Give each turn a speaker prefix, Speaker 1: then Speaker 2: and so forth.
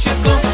Speaker 1: решітко,